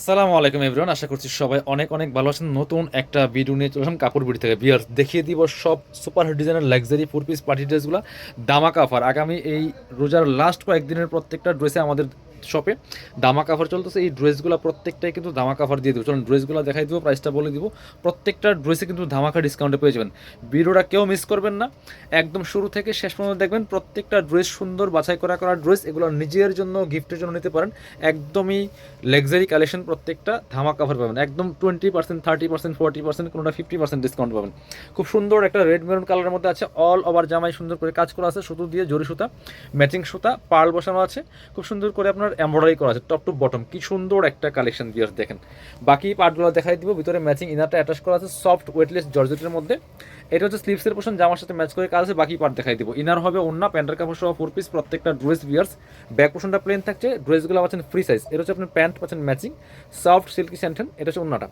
আসসালামু আলাইকুম এভরিওয়ান, আশা করছি সবাই অনেক অনেক ভালো আছেন। নতুন একটা ভিডিও নিয়ে চলে কাপড় বিড়ি থেকে। বিয়ার দেখিয়ে দিব সব সুপার হিট ডিজাইনের লাক্সারি ফোর পিস পার্টি ড্রেসগুলো দামাকা অফার আগামী এই রোজার লাস্ট কয়েকদিনের প্রত্যেকটা ড্রেসে আমাদের শপে দামা কাভার চলতেছে, এই ড্রেসগুলো প্রত্যেকটাই কিন্তু দামা কাভার দিয়ে দেবো। চলুন ড্রেসগুলো দেখাই দেবো প্রাইসটা বলে দিব। প্রত্যেকটা ড্রেসে কিন্তু ধামাকা ডিসকাউন্টে পেয়ে যাবেন। ভিডিওটা কেউ মিস করবেন না। একদম শুরু থেকে শেষ পর্যন্ত দেখবেন, প্রত্যেকটা ড্রেস সুন্দর বাছাই করা করা ড্রেস এগুলো নিজের জন্য গিফটের জন্য নিতে পারেন। একদমই লাক্সারি কালেকশন প্রত্যেকটা ধামাক কাভার পাবেন। একদম twenty percent thirty percent forty percent কোনোটা ফিফটি পার্সেন্ট ডিসকাউন্ট পাবেন। খুব সুন্দর একটা রেড মেরুন কালারের মধ্যে আছে অল ওভার জামাই সুন্দর করে কাজ করা আছে, সুতো দিয়ে জরি সুতা ম্যাচিং সুতা পার্ল বসানো আছে। খুব সুন্দর করে আপনার এমব্রয়ডারি করা আছে টপ টু বটম কি সুন্দর একটা কালেকশন বিয়ার্স দেখেন। বাকি পার্টগুলো দেখাই দিব, ভিতরে ম্যাচিং ইনারটা অ্যাটাচ করা আছে সফট ওয়েটলেস জর্জেটের মধ্যে। এটা হচ্ছে স্লিপসের পোর্শন জামার সাথে ম্যাচ করে কাজ আছে, বাকি পার্ট দেখাই দিব। ইনার হবে অন্য প্যান্টের কাপড় সহ ফোর পিস প্রত্যেকটা ড্রেস বিয়ার্স ব্যাক পোর্শনটা প্লেন থাকছে ড্রেসগুলো পাচ্ছেন ফ্রি সাইজ এটা হচ্ছে আপনার প্যান্ট পাচ্ছেন ম্যাচিং সফট সিল্কি স্যান্টেন এটা হচ্ছে অন্যটা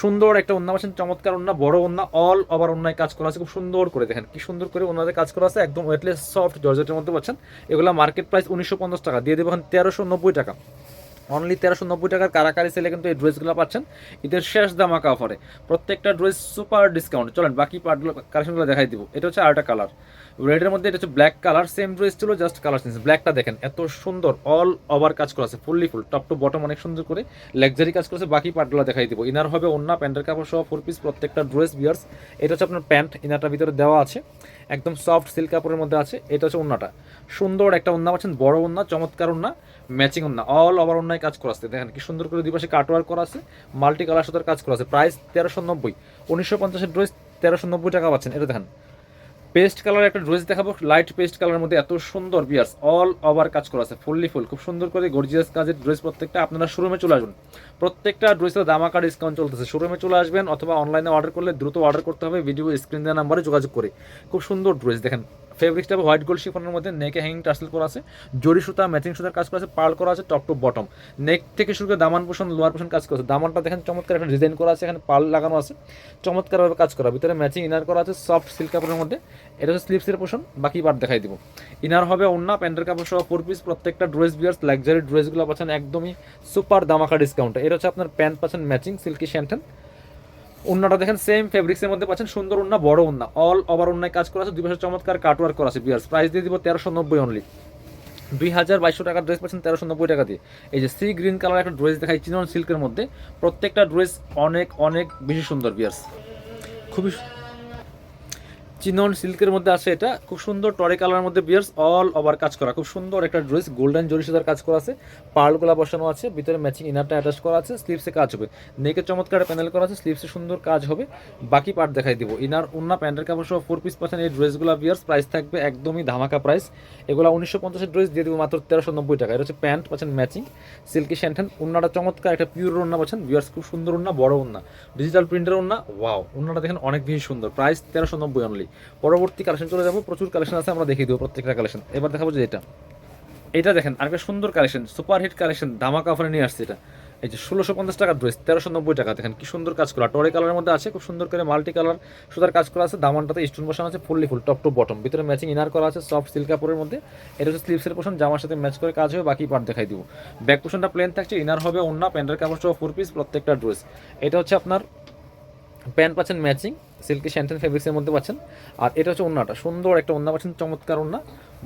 সুন্দর একটা অন্য পাচ্ছেন চমৎকার অন্য বড় অন্য অল ওভার অন্যায় কাজ করা আছে, খুব সুন্দর করে দেখেন, কি সুন্দর করে ওনাদের কাজ করা আছে, একদম ওয়েটলেস সফট জর্জেটের মধ্যে পাচ্ছেন। এগুলো মার্কেট প্রাইস উনিশশো পঞ্চাশ টাকা, দিয়ে দেবো এখন তেরোশো নব্বই টাকা। অনলি তেরোশো নব্বই টাকার কারাকারি সেলে কিন্তু এই ড্রেসগুলো পাচ্ছেন। ঈদের শেষ দামাকা অফারে প্রত্যেকটা ড্রেস সুপার ডিসকাউন্ট চলেন বাকি পার্টগুলো কালেকশনগুলো দেখাই দিব। এটা হচ্ছে আরেকটা কালার রেডের মধ্যে এটা হচ্ছে ব্ল্যাক কালার সেম ড্রেস ছিল জাস্ট কালার চেঞ্জ ব্ল্যাকটা দেখেন, এত সুন্দর অল ওভার কাজ করা আছে fully full top to bottom অনেক সুন্দর করে লাক্সারি কাজ করেছে বাকি পার্টগুলো দেখাই দিব। ইনার হবে অন্য প্যান্টের কাপড় সহ ফোর পিস প্রত্যেকটা ড্রেস বিয়ার্স এটা হচ্ছে আপনার প্যান্ট ইনারটার ভিতরে দেওয়া আছে, একদম সফট সিল্ক কাপড়ের মধ্যে আছে, এটা হচ্ছে অন্যটা সুন্দর একটা ওন্না পাচ্ছেন, বড় ওন্না চমৎকার ওন্না ম্যাচিং ওন্না অল ওভার ওন্নায় কাজ করা আছে। দেখেন কি সুন্দর করে দুই পাশে কাটওয়ার করা আছে মাল্টি কালার সাথে কাজ করা আছে প্রাইস তেরোশো নব্বই, উনিশশো পঞ্চাশের ড্রেস তেরোশো নব্বই টাকা পাচ্ছেন, এটা দেখেন। পেস্ট কালার একটা ড্রেস দেখাবো। লাইট পেস্ট কালারের মধ্যে এত সুন্দর বিয়ার্স অল ওভার কাজ করা আছে ফুললি ফুল খুব সুন্দর করে গর্জিয়াস কাজের ড্রেস প্রত্যেকটা আপনারা শোরুমে চলে আসবেন। প্রত্যেকটা ড্রেসের দাম আকার ডিসকাউন্ট চলতেছে। শোরুমে চলে আসবেন অথবা অনলাইনে অর্ডার করলে দ্রুত অর্ডার করতে হবে। ভিডিও স্ক্রিন দেওয়া নাম্বারে যোগাযোগ করে। খুব সুন্দর ড্রেস দেখেন। ফেব্রিক্সটা হোয়াইট গোল্ড শিফনের মধ্যে নেকে হ্যাঙ্গিং টাসেল করা আছে, জরি সুতা ম্যাচিং সুতার কাজ করা আছে পার্ল করা আছে টপ টু বটম নেক থেকে শুরু করে দামান পোষণ লোয়ার পোষণ কাজ করা আছে। দামানটা দেখেন চমৎকার একটা ডিজাইন করা আছে, এখানে পার্ল লাগানো আছে। চমৎকারভাবে কাজ করা। ভিতরে ম্যাচিং ইনার করা আছে সফট সিল্ক কাপড়ের মধ্যে। এটা হচ্ছে স্লিপসের পোষণ, বাকি পার্ট দেখাই দিব। ইনার হবে অন্য প্যান্টের কাপড় সহ ফোর পিস প্রত্যেকটা ড্রেস বিয়ার্স লাক্সারি ড্রেসগুলো পাচ্ছেন একদমই সুপার দামাকা ডিসকাউন্ট এটা হচ্ছে আপনার প্যান্ট পাচ্ছেন ম্যাচিং সিল্কি শ্যান্টেন উন্নাটা দেখেন সেম ফেব্রিক্সের মধ্যে পাচ্ছেন সুন্দর উন্না, বড় উন্না। অল ওভার উন্নায় কাজ করা আছে, দুই পাশে চমৎকার কাটওয়ার্ক করা আছে বিয়ার্স প্রাইস দিয়ে দিব তেরোশো নব্বই অনলি দুই হাজার বাইশশো টাকার ড্রেস পাচ্ছেন তেরোশো নব্বই টাকা দিয়ে। এই যে সি গ্রিন কালার একটা ড্রেস দেখাই, চিনন সিল্কের মধ্যে। প্রত্যেকটা ড্রেস অনেক অনেক বেশি সুন্দর বিয়ার্স খুবই চিনন সিল্কের মধ্যে আছে এটা। খুব সুন্দর টরে কালারের মধ্যে বিয়ার্স অল ওভার কাজ করা। খুব সুন্দর একটা ড্রেস গোল্ডেন জরি সুতার কাজ করা আছে। পার্লগুলা বসানো আছে, ভিতরে ম্যাচিং ইনারটা অ্যাটাচ করা আছে স্লিপসে কাজ হবে। নেকের চমৎকার প্যানেল করা আছে স্লিপসে সুন্দর কাজ হবে। বাকি পার্ট দেখাই দিব। ইনার উন্না, প্যান্টের কাপড় সহ ফোর পিস পাচ্ছেন এই ড্রেসগুলো বিয়ার্স। প্রাইস থাকবে একদমই ধামাকা প্রাইস এগুলো উনিশশো পঞ্চাশের ড্রেস দিয়ে দেবো মাত্র তেরোশো নব্বই টাকা। এটা হচ্ছে প্যান্ট পাচ্ছেন ম্যাচিং সিল্কি শ্যান্টেন উন্নাটা চমৎকার, একটা পিওর উন্না পাচ্ছেন। বিয়ার্স, খুব সুন্দর উন্না, বড় উন্না। ডিজিটাল প্রিন্টের উন্না ওয়াও উন্নাটা দেখেন অনেক বেশি সুন্দর। প্রাইস তেরোশো নব্বই অনলি পরবর্তী কালেকশন চলে যাব, প্রচুর কালেকশন আছে, আমরা দেখিয়ে দেবো প্রত্যেকটা কালেকশন এবার দেখাবো যে এটা। এটা দেখেন, আরেকটা সুন্দর কালেকশন সুপার হিট কালেকশন ধামাকা অফারে নিয়ে আসছে এটা। এই যে ষোলোশো পঞ্চাশ টাকার ড্রেস তেরোশো নব্বই টাকা, দেখেন কি সুন্দর কাজ করা। টরে কালারের মধ্যে আছে, খুব সুন্দর করে মাল্টি কালার সুতার কাজ করা আছে, দামানটাতে স্টোন বসানো আছে fully full top to bottom ভিতরে ম্যাচিং ইনার করা আছে সফট সিল্ক কাপড়ের মধ্যে। এটা হচ্ছে স্লিপসের পোষণ জামার সাথে ম্যাচ করে কাজ হবে, বাকি পার্ট দেখাই দিব। ব্যাক পোষণটা প্লেন থাকছে ইনার হবে অন্য প্যান্টের কাপড় সহ ফোর পিস প্রত্যেকটা ড্রেস এটা হচ্ছে আপনার, প্যান্ট পাচ্ছেন ম্যাচিং সিল্কি শ্যান্টেন ফেব্রিক্সের মধ্যে পাচ্ছেন। আর এটা হচ্ছে ওন্নাটা। সুন্দর একটা ওন্না পাচ্ছেন, চমৎকার ওন্না।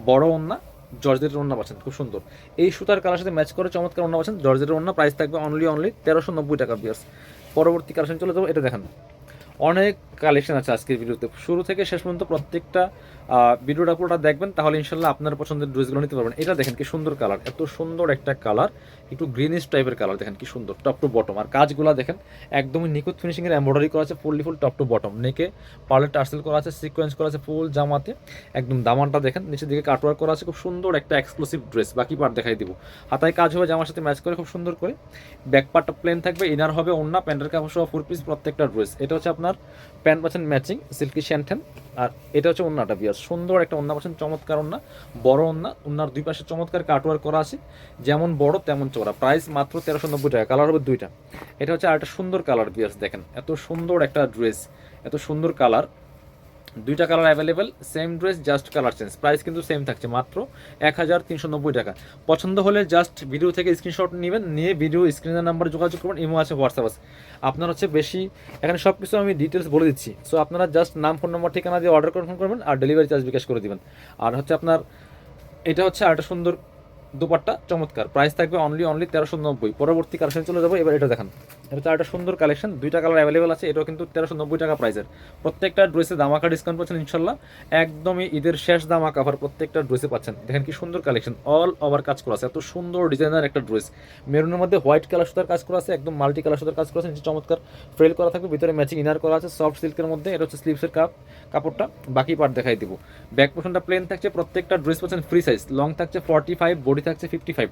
বড় ওন্না, জর্জেটের ওন্না পাচ্ছেন, খুব সুন্দর। এই সুতার কালার সাথে ম্যাচ করে চমৎকার ওন্না পাচ্ছেন, জর্জেটের ওন্না প্রাইস থাকবে অনলি অনলি তেরোশো নব্বই টাকা বিয়ার্স পরবর্তী কালেকশন চলে যাব, এটা দেখেন। অনেক কালেকশন আছে আজকের ভিডিওতে। শুরু থেকে শেষ পর্যন্ত প্রত্যেকটা ভিডিওটা পুরোটা দেখবেন, তাহলে ইনশাল্লাহ আপনার পছন্দের ড্রেসগুলো নিতে পারবেন। এটা দেখেন কি সুন্দর কালার এত সুন্দর একটা কালার একটু গ্রিনিশ টাইপের কালার দেখেন কি সুন্দর টপ টু বটম আর কাজগুলো দেখেন, একদমই নিখুঁত ফিনিশিংয়ের এমব্রয়ডারি করা আছে fully full top to bottom নেকে পার্লের টার্সেল করা আছে সিকোয়েন্স করা আছে ফুল জামাতে। একদম দামানটা দেখেন, নিচের দিকে কাটওয়ার্ক করা আছে, খুব সুন্দর একটা এক্সক্লুসিভ ড্রেস বাকি পার্ট দেখাই দিব। হাতায় কাজ হবে, জামার সাথে ম্যাচ করে, খুব সুন্দর করে। ব্যাক পার্টটা প্লেন থাকবে ইনার হবে অন্য প্যান্টের কাপড় সহ ফোর পিস প্রত্যেকটা ড্রেস এটা হচ্ছে আপনার প্যান্ট পাচ্ছেন ম্যাচিং, সিল্কি শ্যান্টেন আর এটা হচ্ছে অন্যটা বিয়ার সুন্দর একটা অন্য পাচ্ছেন, চমৎকার অন্য বড় অন্য অন্যার দুই পাশে চমৎকার কাটওয়ার করা আছে। যেমন বড়, তেমন চড়া প্রাইস মাত্র তেরোশো নব্বই টাকা কালার হবে দুইটা। এটা হচ্ছে আর একটা সুন্দর কালার বিয়ার্স দেখেন। এত সুন্দর একটা ড্রেস এত সুন্দর কালার দুইটা colour available same dress just colour change price কিন্তু সেম থাকছে মাত্র এক হাজার তিনশো নব্বই টাকা। পছন্দ হলে জাস্ট ভিডিও থেকে স্ক্রিনশট নেবেন, নিয়ে ভিডিও স্ক্রিনের নাম্বার যোগাযোগ করবেন, ইমো আছে হোয়াটসঅ্যাপ আছে। আপনার হচ্ছে বেশি, এখানে সব কিছু আমি ডিটেলস বলে দিচ্ছি। সো আপনারা জাস্ট নাম ফোন নম্বর ঠিকানা দিয়ে অর্ডার কনফার্ম করবেন আর ডেলিভারি চার্জ বিকাশ করে দিবেন। আর হচ্ছে আপনার, এটা হচ্ছে আরেকটা সুন্দর দুপাট্টা চমৎকার। প্রাইস থাকবে অনলি অনলি তেরোশো নব্বই। পরবর্তী কালেকশন চলে যাব, এবার এটা দেখান। এটা হচ্ছে একটা সুন্দর কালেকশন দুইটা কালার অ্যাভেলেবেল আছে, এটাও কিন্তু তেরোশো নব্বই টাকা প্রাইসের প্রত্যেকটা ড্রেসে দামাকা ডিসকাউন্ট পাচ্ছেন, ইনশাল্লাহ। একদমই ঈদের শেষ দামা কাভার প্রত্যেকটা ড্রেসে পাচ্ছেন। দেখেন কি সুন্দর কালেকশন অল ওভার কাজ করা আছে। এত সুন্দর ডিজাইনার একটা ড্রেস মেরুনের মধ্যে হোয়াইট কালার সুতার কাজ করা আছে, একদম মাল্টি কালার সুতার কাজ করা আছে, নিচে চমৎকার ফ্রেল করা থাকবে, ভিতরে ম্যাচিং ইনার করা আছে সফট সিল্কের মধ্যে, এটা হচ্ছে স্লিভসের কাপ কাপড়টা বাকি পার্ট দেখাই দিব। ব্যাক পোর্শনটা প্লেন থাকছে, প্রত্যেকটা ড্রেস পাচ্ছেন ফ্রি সাইজ লং থাকছে ফর্টি ফাইভ বডি থাকছে ফিফটি ফাইভ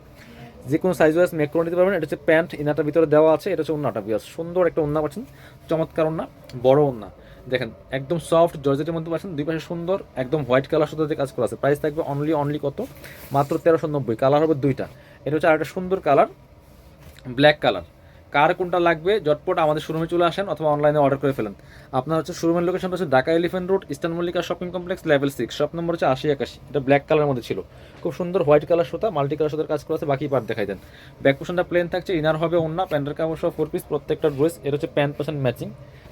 যে কোনো সাইজ ওয়াইজ মেক করে নিতে পারবেন। এটা হচ্ছে প্যান্ট ইনাটার ভিতরে দেওয়া আছে। এটা হচ্ছে ওনাটা বিয়াস সুন্দর একটা ওনা পাচ্ছেন। চমৎকার ওনা বড় ওনা দেখেন, একদম সফট জর্জেটের মধ্যে পাচ্ছেন। দুই পাশে সুন্দর, একদম হোয়াইট কালার সাথে কাজ করা আছে। প্রাইস থাকবে অনলি অনলি কত? মাত্র তেরোশো নব্বই। কালার হবে দুইটা। এটা হচ্ছে আরেকটা সুন্দর কালার ব্ল্যাক কালার কার কোনটা লাগবে, জটপট আমাদের শোরুমে চলে আসেন অথবা অনলাইনে অর্ডার করে ফেলেন। আপনার হচ্ছে শোরুমের লোকেশন হচ্ছে Dhaka Elephant Road Eastern Mallika shopping complex level six shop number হচ্ছে আশি একাশি। এটা ব্ল্যাক কালারের মধ্যে ছিল। খুব সুন্দর হোয়াইট কালার সুতা মাল্টি কালার সুতার কাজ করা আছে, বাকি পার্ট দেখাই দেন। ব্যাক পোশনটা প্লেন থাকছে ইনার হবে অন্য প্যান্টের কাপড় সহ ফোর পিস প্রত্যেকটা ড্রেস এটা হচ্ছে pant percent matching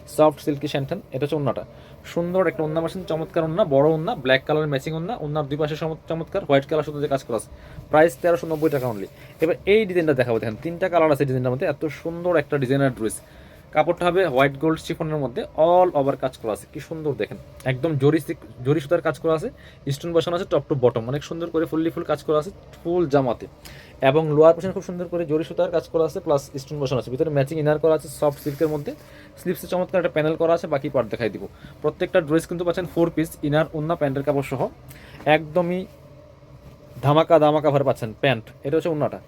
soft silky satin, এটা হচ্ছে অন্যটা সুন্দর একটা ওন্না মেশিন চমৎকার ওন্না, বড় ওন্না ব্ল্যাক কালার ম্যাচিং ওন্না, ওন্নার দুই পাশে চমৎ- চমৎকার হোয়াইট কালার শুধু যে কাজ করা আছে। প্রাইস তেরোশো নব্বই টাকা অনলি এবার এই ডিজাইনটা দেখাবো, দেখেন, তিনটা কালার আছে ডিজাইনটার মধ্যে, এত সুন্দর একটা ডিজাইনার ড্রেস কাপড়টা হবে হোয়াইট গোল্ড শিফনের মধ্যে অল ওভার কাজ করা আছে। কি সুন্দর দেখেন। একদম জরি জরি সুতার কাজ করা আছে। স্টোন বসানো আছে টপ টু বটম অনেক সুন্দর করে ফুললি ফুল কাজ করা আছে ফুল জামাতে। এবং লোয়ার পোর্শন খুব সুন্দর করে জরি সুতার কাজ করা আছে প্লাস স্টোন বসানো আছে। ভিতরে ম্যাচিং ইনার করা আছে সফট সিল্কের মধ্যে। স্লিপসে চমৎকার একটা প্যানেল করা আছে, বাকি পার্ট দেখাই দিব। প্রত্যেকটা ড্রেস কিন্তু পাচ্ছেন ফোর পিস ইনার অন্য প্যান্টের কাপড় সহ একদমই ধামাকা ধামাকা ভরে পাচ্ছেন প্যান্ট। এটা হচ্ছে অন্যটা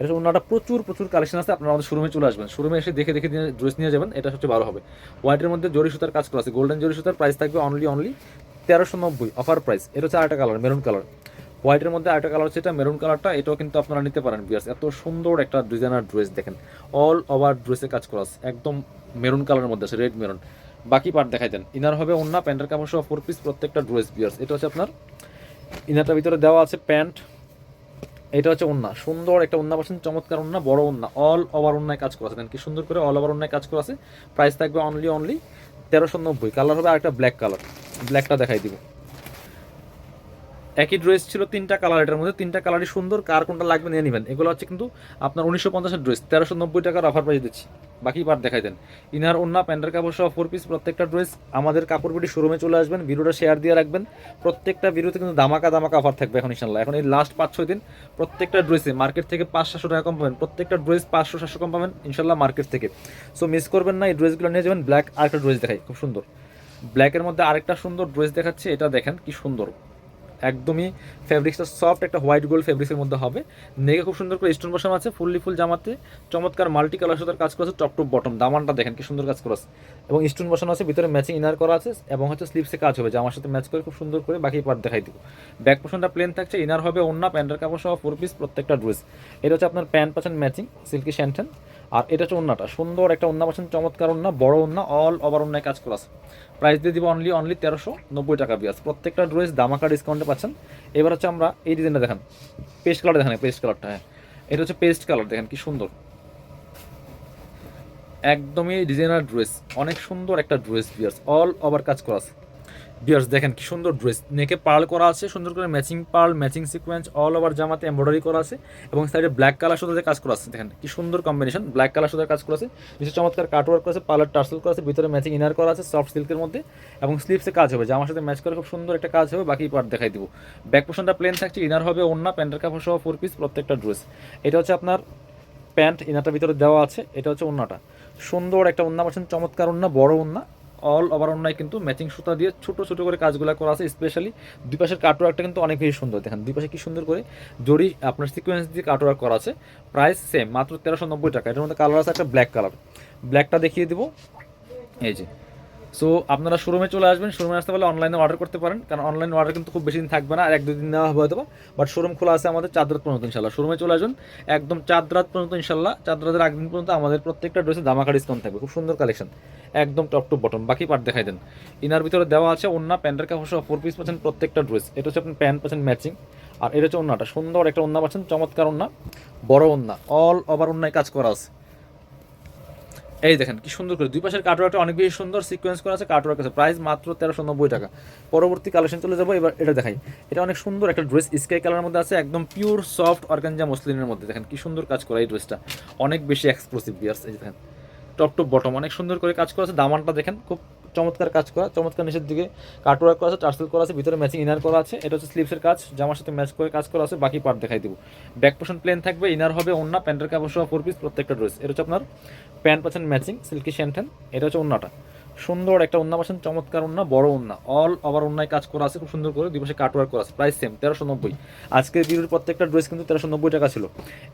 এটা অন্যটা প্রচুর প্রচুর কালেকশন আছে, আপনারা আমাদের শোরুমে চলে আসবেন। শোরুমে এসে দেখে দেখে ড্রেস নিয়ে যাবেন, এটা সবচেয়ে ভালো হবে। হোয়াইটের মধ্যে জরি সুতার কাজ করা আছে। গোল্ডেন জরি সুতার প্রাইস থাকবে অনলি অনলি তেরোশো নব্বই অফার প্রাইস এটা হচ্ছে আরেকটা কালার মেরুন কালার হোয়াইটের মধ্যে আরেকটা কালার হচ্ছে এটা মেরুন কালারটা এটাও কিন্তু আপনারা নিতে পারেন বিয়ার্স এত সুন্দর একটা ডিজাইনার ড্রেস দেখেন। অল ওভার ড্রেসে কাজ করা আছে। একদম মেরুন কালারের মধ্যে আছে রেড মেরুন বাকি পার্ট দেখাই দেন। ইনার হবে অন্য প্যান্টের কাপড় সহ ফোর পিস প্রত্যেকটা ড্রেস বিয়ার্স এটা হচ্ছে আপনার ইনারটার ভিতরে দেওয়া আছে প্যান্ট এটা হচ্ছে ওন্না সুন্দর একটা ওন্না পাচ্ছেন, চমৎকার ওন্না বড় ওন্না অল ওভার ওন্নায় কাজ করা আছে। কি সুন্দর করে অল ওভার ওন্নায় কাজ করা আছে। প্রাইস থাকবে অনলি অনলি তেরোশো নব্বই। কালার হবে আর একটা ব্ল্যাক কালার ব্ল্যাকটা দেখাই দিব। একই ড্রেস ছিল তিনটা কালার এটার মধ্যে। তিনটা কালারই সুন্দর, কার কোনটা লাগবে নিয়ে নেবেন। এগুলো হচ্ছে কিন্তু আপনার উনিশশো পঞ্চাশের ড্রেস তেরোশো নব্বই টাকার অফার প্রাইস দিচ্ছি। বাকি পার্ট দেখাই দেন। ইনার ওন্না প্যান্টের কাপড় সহ ফোর পিস প্রত্যেকটা ড্রেস আমাদের কাপড় বিটি শোরুমে চলে আসবেন। ভিডিওটা শেয়ার দিয়ে রাখবেন। প্রত্যেকটা ভিডিওতে কিন্তু দামাকা দামাকা অফার থাকবে এখন ইনশাল্লাহ এখন এই লাস্ট পাঁচ ছয় দিন প্রত্যেকটা ড্রেসে মার্কেট থেকে পাঁচ সাতশো টাকা কম পাবেন। প্রত্যেকটা ড্রেস পাঁচশো সাতশো কম পাবেন ইনশাল্লাহ মার্কেট থেকে। সো মিস করবেন না, এই ড্রেসগুলো নিয়ে যাবেন। ব্ল্যাক আরেকটা ড্রেস দেখাই, খুব সুন্দর। ব্ল্যাকের মধ্যে আরেকটা সুন্দর ড্রেস দেখাচ্ছে, এটা দেখেন কি সুন্দর। একদমই ফেব্রিক্সটা সফট একটা হোয়াইট গোল্ড ফেব্রিক্সের মধ্যে হবে। নেগে খুব সুন্দর করে স্টোন বসানো আছে, ফুললি ফুল জামাতে। চমৎকার মাল্টি কালার সাথে কাজ করা আছে টপ টু বটম দামানটা দেখেন, কি সুন্দর কাজ করা আছে। এবং স্টোন বসানো আছে, ভিতরে ম্যাচিং ইনার করা আছে, এবং হচ্ছে স্লিপসে কাজ হবে। জামার সাথে ম্যাচ করে খুব সুন্দর করে বাকি পার্ট দেখাই দিব। ব্যাক পোর্শনটা প্লেন থাকছে ইনার হবে অন্য প্যান্টের কাপড় সহ ফোর পিস প্রত্যেকটা ড্রেস এটা হচ্ছে আপনার প্যান্ট পাচ্ছেন ম্যাচিং সিল্কি শ্যান্টেন আর এটা হচ্ছে অন্যটা সুন্দর একটা অন্য পাচ্ছেন, চমৎকার অন্য বড় অন্য অল ওভার অন্যায় কাজ করা আছে। প্রাইস দিয়ে দিব অনলি অনলি তেরোশো নব্বই টাকা বিয়াস প্রত্যেকটা ড্রেস দামাকা ডিসকাউন্টে পাচ্ছেন। এবার হচ্ছে আমরা এই ডিজাইনটা দেখান। পেস্ট কালার দেখেন পেস্ট কালারটা হ্যাঁ। এটা হচ্ছে পেস্ট কালার দেখেন কি সুন্দর। একদমই ডিজাইনার ড্রেস অনেক সুন্দর একটা ড্রেস বিয়ার্স অল ওভার কাজ করা আছে। বিয়ার্স দেখেন কি সুন্দর ড্রেস নেকে পার্ল করা আছে, সুন্দর করে matching pearl matching sequence all over জামাতে এমব্রয়ডারি করা আছে এবং সাইডে ব্ল্যাক কালার সাথে কাজ করা আছে। দেখেন কি সুন্দর কম্বিনেশন ব্ল্যাক কালার সাথে কাজ করা আছে। নিচে চমৎকার কাটওয়ার্ক করা আছে পার্লার টার্সেল করা আছে, ভিতরে ম্যাচিং ইনার করা আছে সফট সিল্কের মধ্যে এবং স্লিপসে কাজ হবে। জামার সাথে ম্যাচ করে খুব সুন্দর একটা কাজ হবে, বাকি পার্ট দেখাই দিব। ব্যাক পোর্শনটা প্লেন থাকছে ইনার হবে অন্য প্যান্টের কাপড় সহ ফোর পিস প্রত্যেকটা ড্রেস এটা হচ্ছে আপনার প্যান্ট ইনারটার ভিতরে দেওয়া আছে, এটা হচ্ছে ওন্নাটা সুন্দর একটা ওন্না পাচ্ছেন চমৎকার ওন্না বড় ওন্না অল ওভার অন্যায় কিন্তু ম্যাচিং সুতা দিয়ে ছোটো ছোটো করে কাজগুলো করা আছে স্পেশালি দুই পাশের কাটওয়ার্কটা কিন্তু অনেক বেশি সুন্দর। দেখেন, দুই পাশে কি সুন্দর করে জড়ি আপনার সিকোয়েন্স দিয়ে কাটওয়ার্ক করা আছে। প্রাইস সেম মাত্র তেরোশো নব্বই টাকা। এটার মধ্যে কালার আছে একটা ব্ল্যাক কালার ব্ল্যাকটা দেখিয়ে দেবো। এই যে সো আপনারা শোরুমে চলে আসবেন শোরুমে আসতে পারলে অনলাইনে অর্ডার করতে পারেন। কারণ অনলাইন অর্ডার কিন্তু খুব বেশি দিন থাকবে না, আর এক দুই দিন নেওয়া হবে হয়তো বাট শোরুম খোলা আছে আমাদের চাঁদ রাত পর্যন্ত ইনশাল্লাহ শোরুমে চলে আসবেন একদম চাঁদ রাত পর্যন্ত ইনশাল্লাহ চাঁদ রাতের আগ দিন পর্যন্ত আমাদের প্রত্যেকটা ড্রেসে দামাকা ডিসকাউন্ট থাকবে। খুব সুন্দর কালেকশন একদম টপ টু বটম বাকি পার্ট দেখাই দেন। ইনার ভিতরে দেওয়া আছে অন্য প্যান্টের কাপড় সহ ফোর পিস পাচ্ছেন প্রত্যেকটা ড্রেস এটা হচ্ছে আপনি প্যান্ট পাচ্ছেন ম্যাচিং আর এটা হচ্ছে অন্যটা সুন্দর একটা অন্য পাচ্ছেন, চমৎকার অন্য বড় অন্য অল ওভার অন্যায় কাজ করা আছে। এই দেখেন, কি সুন্দর করে। দুই পাশের কাটওয়ার্কটা অনেক বেশি সুন্দর সিকোয়েন্স করা আছে কাটওয়ার্ক আছে। প্রাইস মাত্র তেরোশো নব্বই টাকা। পরবর্তী কালেকশন চলে যাব, এবার এটা দেখাই। এটা অনেক সুন্দর একটা ড্রেস স্কাই কালারের মধ্যে আছে, একদম পিওর সফট অর্গানজা মসলিনের মধ্যে। দেখেন, কি সুন্দর কাজ করা এই ড্রেসটা অনেক বেশি এক্সক্লুসিভ বিয়ার্স এই দেখেন। টপ টপ বটম অনেক সুন্দর করে কাজ করা আছে। দামানটা দেখেন, খুব চমৎকার কাজ করা, চমৎকার নিচের দিকে কাটওয়ার্ক করা আছে, টার্সেল করা আছে, ভিতরে ম্যাচিং ইনার করা আছে, এটা হচ্ছে স্লিপসের কাজ, জামার সাথে ম্যাচ করে কাজ করা আছে, বাকি পার্ট দেখাই দেবো। ব্যাক পোর্শন প্লেন থাকবে ইনার হবে অন্য প্যান্টের কাপড় সহ ফোর পিস প্রত্যেকটা ড্রেস এটা হচ্ছে আপনার প্যান্ট পাচ্ছেন ম্যাচিং সিল্কি শ্যান্টেন এটা হচ্ছে অন্যটা সুন্দর একটা অন্য পাচ্ছেন চমৎকার অন্য বড় অন্য অল ওভার অন্যায় কাজ করা আছে, খুব সুন্দর করে, দুই পাশে কাটওয়ার্ক করা আছে, প্রাইস সেম তেরোশো নব্বই। আজকের ভিডিওর প্রত্যেকটা ড্রেস কিন্তু তেরোশো নব্বই টাকা ছিল।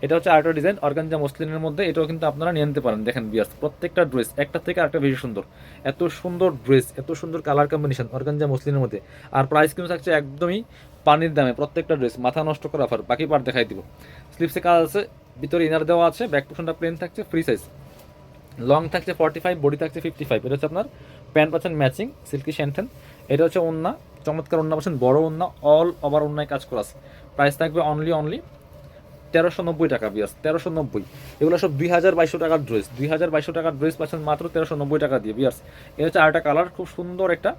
এটা হচ্ছে আরেকটা ডিজাইন অর্গানজা মসলিনের মধ্যে, এটাও কিন্তু আপনারা নিয়ে নিতে পারেন, দেখেন বিয়ার্স প্রত্যেকটা ড্রেস একটা থেকে আরেকটা বেশি সুন্দর। এত সুন্দর ড্রেস এত সুন্দর কালার কম্বিনেশন অর্গানজা মসলিনের মধ্যে। আর প্রাইস কিন্তু থাকছে একদমই পানির দামে, প্রত্যেকটা ড্রেস মাথা নষ্ট করা অফার বাকি পার্ট দেখাই দিব। স্লিপসে কাজ আছে, ভিতরে ইনার দেওয়া আছে ব্যাক পোর্শনটা প্লেন থাকছে ফ্রি সাইজ লং থাকছে ফর্টি ফাইভ বডি থাকছে ফিফটি ফাইভ এটা হচ্ছে আপনার প্যান্ট পাচ্ছেন ম্যাচিং সিল্কি শ্যান্থেন এটা হচ্ছে ওন্না, চমৎকার ওন্না পাচ্ছেন, বড় ওন্না অল ওভার ওন্নায় কাজ করা আছে। প্রাইস থাকবে অনলি অনলি তেরোশো নব্বই টাকা বিয়াস তেরোশো নব্বই। এগুলো সব দুই হাজার বাইশশো টাকার ড্রেস দুই হাজার বাইশশো টাকার ড্রেস পাচ্ছেন মাত্র তেরোশো নব্বই টাকা দিয়ে বিয়ার্স এটা হচ্ছে আরেকটা কালার খুব সুন্দর একটা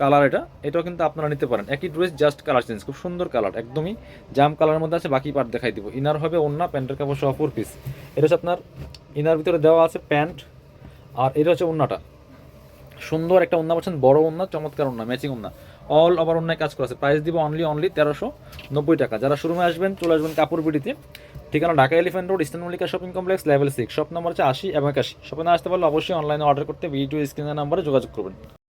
কালার এটা, এটাও কিন্তু আপনারা নিতে পারেন। একই ড্রেস জাস্ট কালার চেঞ্জ খুব সুন্দর কালার একদমই জাম কালারের মধ্যে আছে, বাকি পার্ট দেখাই দিব। ইনার হবে অন্য প্যান্টের কাপড় সহ ফোর পিস এটা হচ্ছে আপনার ইনার ভিতরে দেওয়া আছে প্যান্ট, আর এটা হচ্ছে অন্যটা সুন্দর একটা অন্য পাচ্ছেন, বড় অন্য চমৎকার অন্য ম্যাচিং অন্য অল ওভার অন্যায় কাজ করা আছে। প্রাইস দিব অনলি অনলি তেরোশো নব্বই টাকা। যারা শোরুমে আসবেন, চলে আসবেন কাপড় বিডিতে ঠিকানা Dhaka Elephant Road Eastern Mallika shopping complex level six shop number হচ্ছে আশি এবং একাশি। শপে না আসতে পারলে অবশ্যই অনলাইনে অর্ডার করতে ভিডিও স্ক্রিনের নাম্বারে যোগাযোগ করবেন।